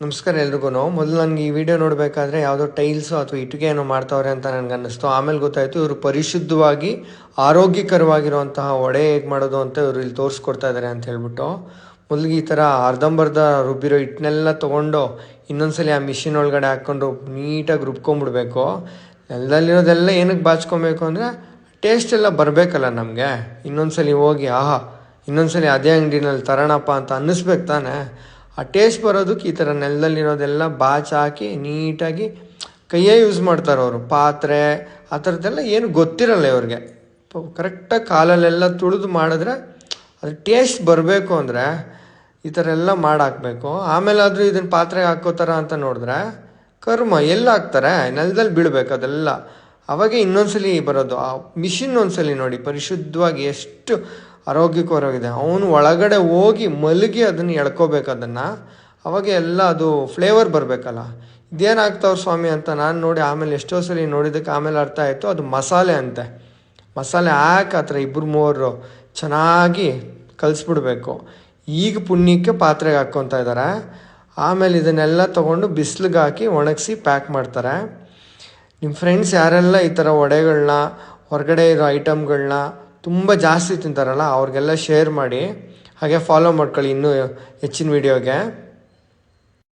ನಮಸ್ಕಾರ ಎಲ್ರಿಗೂ. ಮೊದಲು ನನಗೆ ಈ ವಿಡಿಯೋ ನೋಡಬೇಕಾದ್ರೆ ಯಾವುದೋ ಟೈಲ್ಸು ಅಥವಾ ಇಟ್ಟಿಗೆ ಏನೋ ಮಾಡ್ತಾವ್ರೆ ಅಂತ ನನಗೆ ಅನ್ನಿಸ್ತು ಆಮೇಲೆ ಗೊತ್ತಾಯಿತು ಇವರು ಪರಿಶುದ್ಧವಾಗಿ, ಆರೋಗ್ಯಕರವಾಗಿರುವಂತಹ ಒಡೆ ಹೇಗೆ ಮಾಡೋದು ಅಂತ ಇವರು ಇಲ್ಲಿ ತೋರಿಸ್ಕೊಡ್ತಾ ಇದ್ದಾರೆ ಅಂತ ಹೇಳ್ಬಿಟ್ಟು. ಮೊದಲಿಗೆ ಈ ಥರ ಅರ್ಧಂಬರ್ಧ ರುಬ್ಬಿರೋ ಹಿಟ್ಟನ್ನೆಲ್ಲ ತೊಗೊಂಡು ಇನ್ನೊಂದ್ಸಲಿ ಆ ಮಿಷಿನ್ ಒಳಗಡೆ ಹಾಕ್ಕೊಂಡು ನೀಟಾಗಿ ರುಬ್ಕೊಂಬಿಡ್ಬೇಕು. ನೆಲದಲ್ಲಿರೋದೆಲ್ಲ ಏನಕ್ಕೆ ಬಾಚ್ಕೊಬೇಕು ಅಂದರೆ ಟೇಸ್ಟ್ ಎಲ್ಲ ಬರಬೇಕಲ್ಲ ನಮಗೆ. ಇನ್ನೊಂದ್ಸಲಿ ಹೋಗಿ, ಆಹಾ, ಇನ್ನೊಂದ್ಸಲಿ ಅದೇ ಅಂಗಡಿನಲ್ಲಿ ತರೋಣಪ್ಪ ಅಂತ ಅನ್ನಿಸ್ಬೇಕು ತಾನೇ. ಆ ಟೇಸ್ಟ್ ಬರೋದಕ್ಕೆ ಈ ಥರ ನೆಲದಲ್ಲಿರೋದೆಲ್ಲ ಬಾಚಾಕಿ ನೀಟಾಗಿ ಕೈಯೇ ಯೂಸ್ ಮಾಡ್ತಾರೆ ಅವರು. ಪಾತ್ರೆ, ಆ ಥರದ್ದೆಲ್ಲ ಏನು ಗೊತ್ತಿರಲ್ಲ ಇವ್ರಿಗೆ. ಕರೆಕ್ಟಾಗಿ ಕಾಲಲ್ಲೆಲ್ಲ ತುಳಿದು ಮಾಡಿದ್ರೆ ಅದು ಟೇಸ್ಟ್ ಬರಬೇಕು ಅಂದರೆ ಈ ಥರ ಎಲ್ಲ ಮಾಡಾಕಬೇಕು. ಆಮೇಲಾದರೂ ಇದನ್ನು ಪಾತ್ರೆಗೆ ಹಾಕೋತಾರ ಅಂತ ನೋಡಿದ್ರೆ ಕರ್ಮ, ಎಲ್ಲ ಹಾಕ್ತಾರೆ? ನೆಲದಲ್ಲಿ ಬೀಳಬೇಕು ಅದೆಲ್ಲ. ಅವಾಗೆ ಇನ್ನೊಂದ್ಸಲಿ ಬರೋದು. ಆ ಮಿಷಿನ್ ಒಂದ್ಸಲಿ ನೋಡಿ, ಪರಿಶುದ್ಧವಾಗಿ ಎಷ್ಟು ಆರೋಗ್ಯಕರವಾಗಿದೆ. ಅವನು ಒಳಗಡೆ ಹೋಗಿ ಮಲಗಿ ಅದನ್ನು ಎಳ್ಕೋಬೇಕು ಅದನ್ನು. ಅವಾಗ ಎಲ್ಲ ಅದು ಫ್ಲೇವರ್ ಬರಬೇಕಲ್ಲ. ಇದೇನು ಆಗ್ತಾವ್ರ ಸ್ವಾಮಿ ಅಂತ ನಾನು ನೋಡಿ ಆಮೇಲೆ ಎಷ್ಟೋ ಸಲ ನೋಡಿದ್ದಕ್ಕೆ ಆಮೇಲೆ ಅರ್ಥ ಆಯಿತು. ಅದು ಮಸಾಲೆ ಅಂತೆ. ಮಸಾಲೆ ಹಾಕಿ ಆ ಥರ ಇಬ್ಬರು ಮೂವರು ಚೆನ್ನಾಗಿ ಕಲಿಸ್ಬಿಡ್ಬೇಕು. ಈಗ ಪುಣ್ಯಕ್ಕೆ ಪಾತ್ರೆಗೆ ಹಾಕ್ಕೊತಾ ಇದ್ದಾರೆ ಆಮೇಲೆ ಇದನ್ನೆಲ್ಲ ತೊಗೊಂಡು ಬಿಸಿಲಿಗೆ ಹಾಕಿ ಒಣಗಿಸಿ ಪ್ಯಾಕ್ ಮಾಡ್ತಾರೆ. ನಿಮ್ಮ ಫ್ರೆಂಡ್ಸ್ ಯಾರೆಲ್ಲ ಈ ಥರ ವಡೆಗಳನ್ನ ಹೊರಗಡೆ ಇರೋ ಐಟಮ್ಗಳನ್ನ ತುಂಬ ಜಾಸ್ತಿ ತಿಂತಾರಲ್ಲ ಅವ್ರಿಗೆಲ್ಲ ಶೇರ್ ಮಾಡಿ ಹಾಗೆ ಫಾಲೋ ಮಾಡ್ಕೊಳ್ಳಿ ಇನ್ನೂ ಹೆಚ್ಚಿನ ವೀಡಿಯೋಗೆ